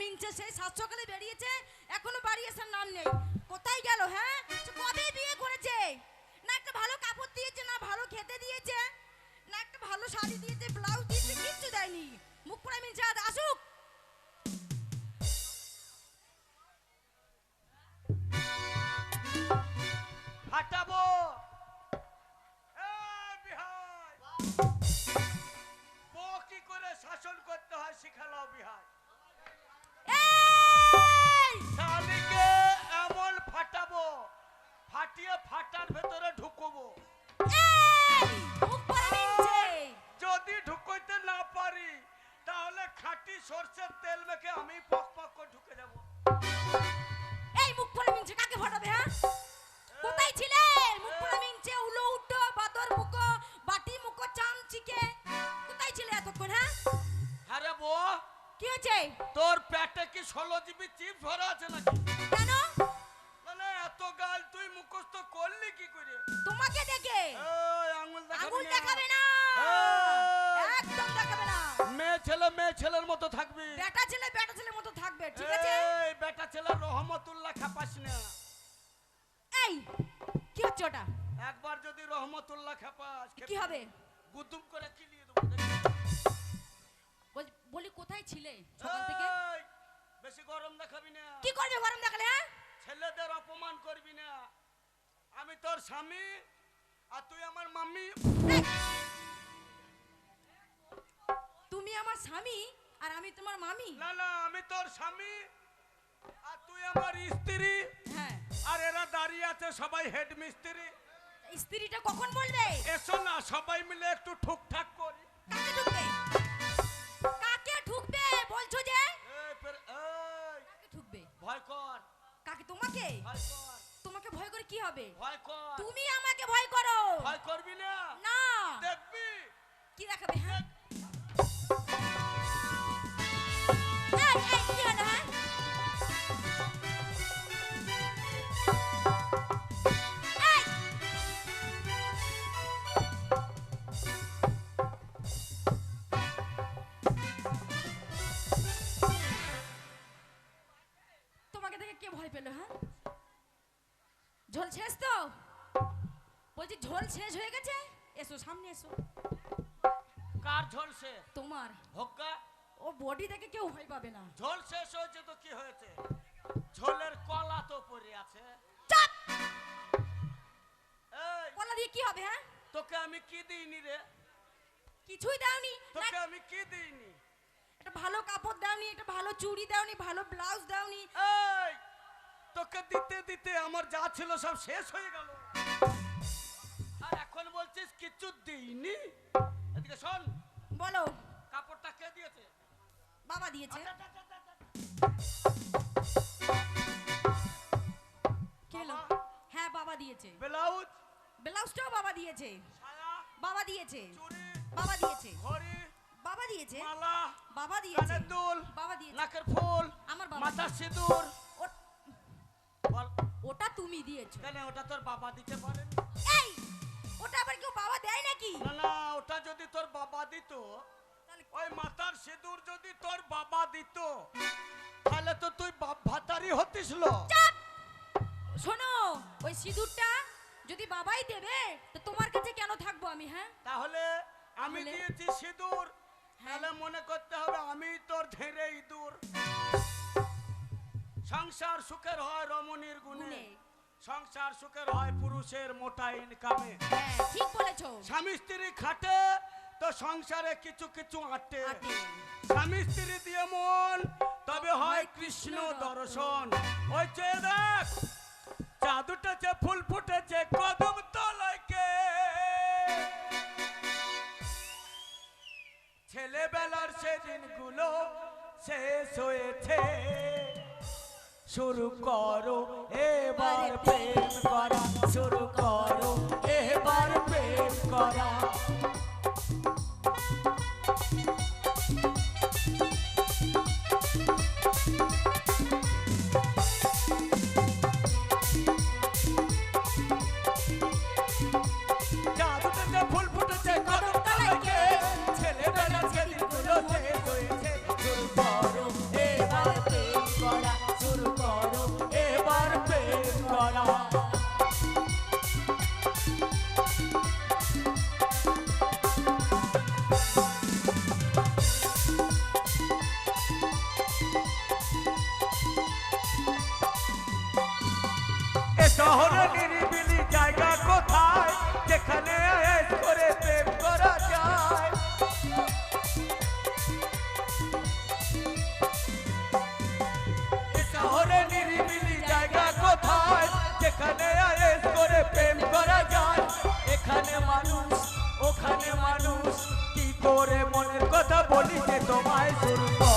মিনছে, সেই সাত সকালে বেরিয়েছে, এখনও বাড়ি আসার নাম নেই। কোথায় গেল হ্যাঁ? কবে বিয়ে করেছে? না একটা ভালো কাপড় দিয়েছে, না ভালো খেতে দিয়েছে, না একটা ভালো শাড়ি দিয়েছে ব্লাউজ দিয়েছে, কিচ্ছু দেয়নি। মুখ পড়া মিনছে আসুক। ফাটাবো এই সর্ষের তেল মেখে আমি পক পক করে ঢুকে যাব। এই মুখ পড়া মিনছে কাকে ফটাবে হ্যাঁ? কোথায় ছিলে? মুখ পড়া মিনছে উলো উঠো বাদর মুখ বাটি মুখ চামচিকে। কোথায় ছিলে এতক্ষণ হ্যাঁ? আরে বউ। কি হয়েছে? তোর পেটে কি ষোলো জিবি চিপ ভরা আছে নাকি? কেন? মানে এত গাল তুই মুখস্থ করলি কি করে? তোমাকে দেখে? আঙুল দেখাবি না। মেয়ে ছেলের মতো থাকবি। বেটা ছেলে বেটা ছেলের মতো থাকবে ঠিক আছে? এই বেটা ছেলে রহমতুল্লাহ খাপাস না। এই কি হচ্ছে ওটা? একবার যদি রহমতুল্লাহ খাপাস কি হবে? গুদুম করে কিলিয়ে দেবো বলি কোথায় ছিলে সকাল থেকে? বেশি গরম দেখাবি না। কি করবে গরম দেখালে হ্যাঁ? ছেলেদের অপমান করবি না। আমি তোর স্বামী আর তুই আমার মাম্মি। তুমি আমার স্বামী আর আমি তোমার মামি। না না আমি তোর স্বামী আর তুই আমার স্ত্রী। হ্যাঁ। আর এরা দাঁড়িয়ে আছে সবাই হেড মিস্ত্রি স্ত্রীটা কখন বলবে? এসো না সবাই মিলে একটু ঠুকঠাক করি। কাকে ঢুকবে কাকে ঢুকবে বলছো যে? কাকে ঢুকবে ভয় কর। কাকে তোমাকে? ভয় কর। তোমাকে ভয় করে কি হবে? ভয় কর। তুমি আমাকে ভয় করো। ভয় করবি না? পেল হ্যাঁ? ঝোল শেষ তো? বলছি ঝোল শেষ হয়ে গেছে? এসো সামনে এসো। কার ঝলসে তোমার। হোক্কা ও বডি দেখে কেউ ভয় পাবে না। ঝোল শেষ হয়েছে তো কি হয়েছে? ঝোলের কলা তো পড়ে আছে। কলা দিয়ে কি হবে হ্যাঁ? তোকে আমি কি দিইনি রে? কিছুই দাওনি। তোকে আমি কি দিইনি? একটা ভালো কাপড় দাওনি একটা ভালো চুড়ি দাওনি ভালো ব্লাউজ দাওনি। এই তোকে দিতে দিতে আমার যা ছিল সব শেষ হয়ে গেল। আর এখন বলছিস কিছু দিইনি? এদিকে শোন। বলো। কাপড়টা কে দিয়েছে? বাবা দিয়েছে। আচ্ছা, আচ্ছা, আচ্ছা। কে এলো? বাবা? হ্যাঁ বাবা দিয়েছে। ব্লাউজ? ব্লাউজটাও বাবা দিয়েছে। বাবা দিয়েছে। বাবা দিয়েছে। ঘড়ি? বাবা দিয়েছে। মালা? বাবা দিয়েছে। কানের দুল? বাবা দিয়েছে। নাকের ফুল? আমার বাবা মাথা দিয়েছে। সিঁদুর? তুমি দিয়েছ। কেন ওটা তোর বাবা দিতে পারেন এই ওটা আবার কেউ বাবা দেয় নাকি? না না ওটা যদি তোর বাবা দিত তাহলে ওই মাথার সিঁদুর যদি তোর বাবা দিত তাহলে তো তুই বাপ ভাতারি হতিস লো। চাপ! শোনো ওই সিঁদুরটা যদি বাবাই দেবে তো তোমার কাছে কেন থাকব আমি হ্যাঁ? তাহলে আমি দিয়েছি সিঁদুর তাহলে মনে করতে হবে আমি তোর ধেরে ইঁদুর সংসার সুখের হয় রমণীর গুণে। সংসার সুখের হয় পুরুষের মোটা ইনকামে হ্যাঁ ঠিক বলেছ। স্বামী স্ত্রী খাটে তো সংসারে কিছু কিছু আটে। স্বামী স্ত্রী দিয়ে মন তবে হয় কৃষ্ণ দর্শন। ওই চেয়ে দেখ চাঁদ উঠেছে ফুল ফুটেছে কদম তলাইকে ছেলেবেলার সে দিনগুলো শেষ হয়েছে। শুরু করো এবার প্রেম করা শুরু করো এবার প্রেম তোমায় শুরু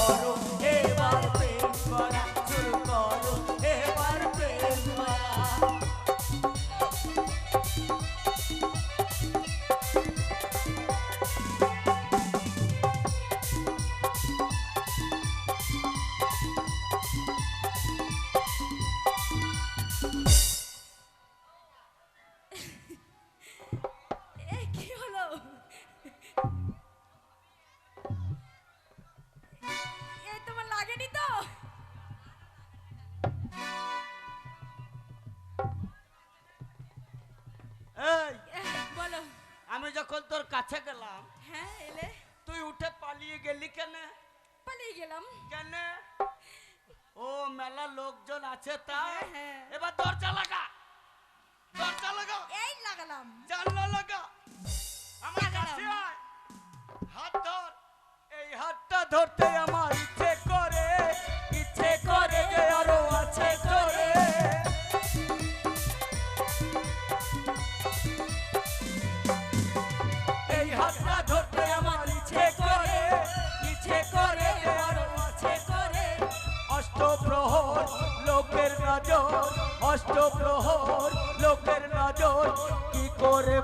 যখন তোর কাছে গেলাম। হ্যাঁ এলে? তুই উঠে পালিয়ে গেলি কেন? পালিয়ে গেলাম। কেন? ও মেলা লোকজন আছে তাই? হ্যাঁ, হ্যাঁ। এবার দরজা লাগা। দরজা লাগা। এই লাগালাম। জানলা লাগা। আমার। কাছে হাত ধর। এই হাতটা ধরতে আমার ইচ্ছে করে।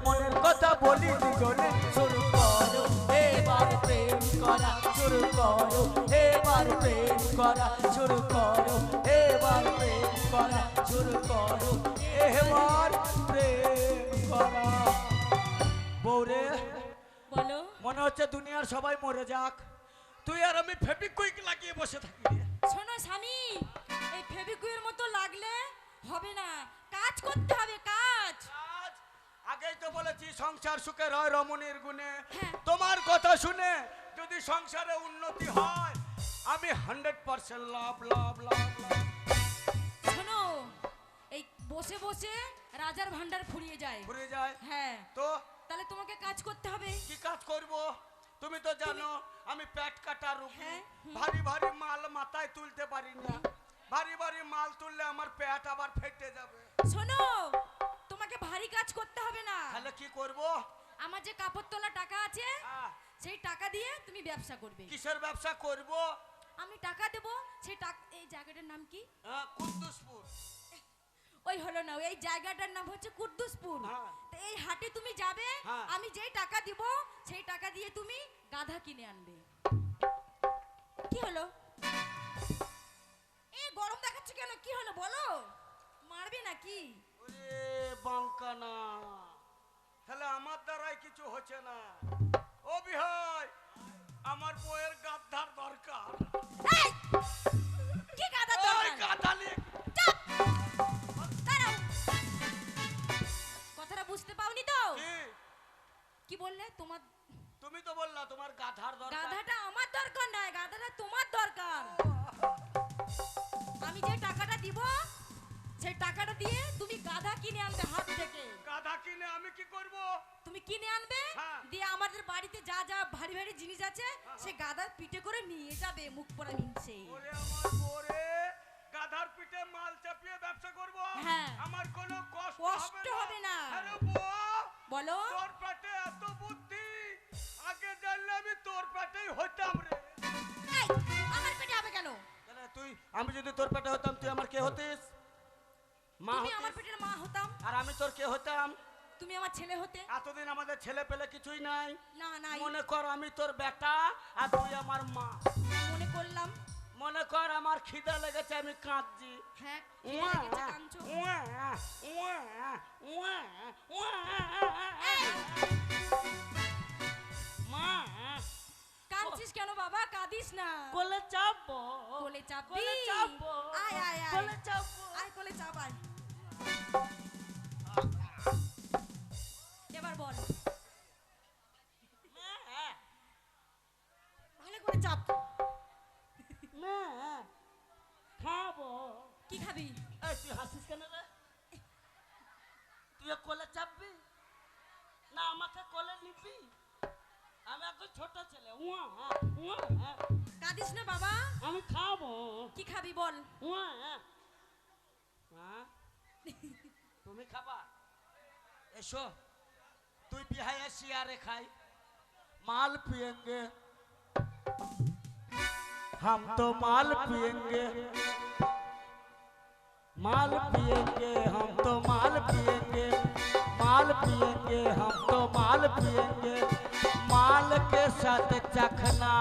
মনের কথা বলি দুজনে শুরু করো। এবার প্রেম করা শুরু করো। এবার প্রেম করা শুরু করো। এবার প্রেম করা শুরু করো। এবার প্রেম করা। বৌরে বলো। মনে হচ্ছে দুনিয়ার সবাই মরে যাক। তুই আর আমি ফেবিকুইক লাগিয়ে বসে থাকি শোনো স্বামী এই ফেবিকুইয়ের মতো লাগলে হবে না। কাজ করতে হবে কাজ। আগেই তো বলেছি সংসার সুখের হয় রমণীর গুণে। হ্যাঁ। তোমার কথা শুনে যদি সংসারে উন্নতি হয় আমি হান্ড্রেড পার্সেন্ট লাভ লাভ লাভ শোনো এই বসে বসে রাজার ভান্ডার ফুরিয়ে যায়। ঘুরে যায়? হ্যাঁ। তো? তাহলে তোমাকে কাজ করতে হবে। কি কাজ করব? তুমি তো জানো আমি পেট কাটা রুগী। হ্যাঁ, ভারী ভারী মাল মাথায় তুলতে পারি না। ভারী ভারী মাল তুললে আমার পেট আবার ফেটে যাবে। শোনো তোমাকে ভারী কাজ করতে হবে না। তাহলে কি করব? আমার যে কাপড় তোলা টাকা আছে সেই টাকা দিয়ে তুমি ব্যবসা করবে। কিসের ব্যবসা করব? আমি টাকা দেবো সেই টাকা এই জায়গাটার নাম কি? হ্যাঁ, কুদ্দুসপুর। ওই হলো না এই জায়গাটার নাম হচ্ছে কুদ্দুসপুর। হ্যাঁ। এই হাটে তুমি যাবে হ্যাঁ। আমি যেই টাকা দিব সেই টাকা দিয়ে তুমি গাধা কিনে আনবে। কি হলো? এ গরম দেখাচ্ছ কেন? কি হলো বলো? মারবে নাকি? ওরে বাঙ্কানা তাহলে আমার দ্বারাই কিছু হচ্ছে না। ও বিহাই আমার বইয়ের গাদ্দার দরকার। কি গাধা দরকার? গাদালি চাপ! কথাটা বুঝতে পাওনি তো? কি? কি বললে? তোমার তুমি তো বললা তোমার গাধার দরকার। গাধাটা আমার দরকার নয় গাধাটা তোমার দরকার। আমি যে টাকাটা দিব সেই টাকাটা দিয়ে তুমি গাধা কিনে আনবে হাট থেকে। গাধা কিনে আমি কি করব? তুমি কিনে আনবে? হ্যাঁ। দিয়ে আমাদের বাড়িতে যা যা ভারী ভারী জিনিস আছে সে গাধার পিঠে করে নিয়ে যাবে মুখ পড়া মিনছে ওরে আমার বরে গাধার পিঠে মাল চাপিয়ে ব্যবসা করব? হ্যাঁ। আমার কোনো কষ্ট হবে না। আরে বলো। তোর পেটে এত বুদ্ধি আগে জানলে আমি তোর পেটেই হইতাম রে। এই, আমার পেটে হবে কেন? তুই আমি যদি তোর পেটে হতাম তুই আমার কে হতিস মা তুমি আমার হতিস পেটের মা হতাম? আর আমি তোর কে হতাম? তুমি আমার ছেলে হতে? এতদিন আমাদের ছেলে পেলে কিছুই নাই। না নাই। মনে কর আমি তোর বেটা আর তুই আমার মা। মনে করলাম। মনে কর আমার খিদা লেগেছে আমি কাঁদছি। হ্যাঁ মা। কাঁদছিস কেন বাবা? কাঁদিস না। কোলে চাপবো। কোলে চাপবি। কোলে চাপবো। আয় আয় আয়। কোলে চাপবো। আয় কোলে চাপ আয়। এবার বল। ভালো করে চাপ খাব। কি খাবি? এই তুই হাসিস কেন রে? তুই কোলে চাপবি? না আমাকে কোলে নিবি? আমি এখন ছোট ছেলে। উয়া, উয়া, কাঁদিস না বাবা। আমি খাব। কি খাবি বল। উয়া। মা, তুমি খাবা এসো তুই বিহায় শিয়ারে খাই माल पिएंगे हम तो माल पिएंगे माल पिएंगे हम तो माल पिएंगे माल पिएंगे हम तो माल पिएंगे माल के साथ चखना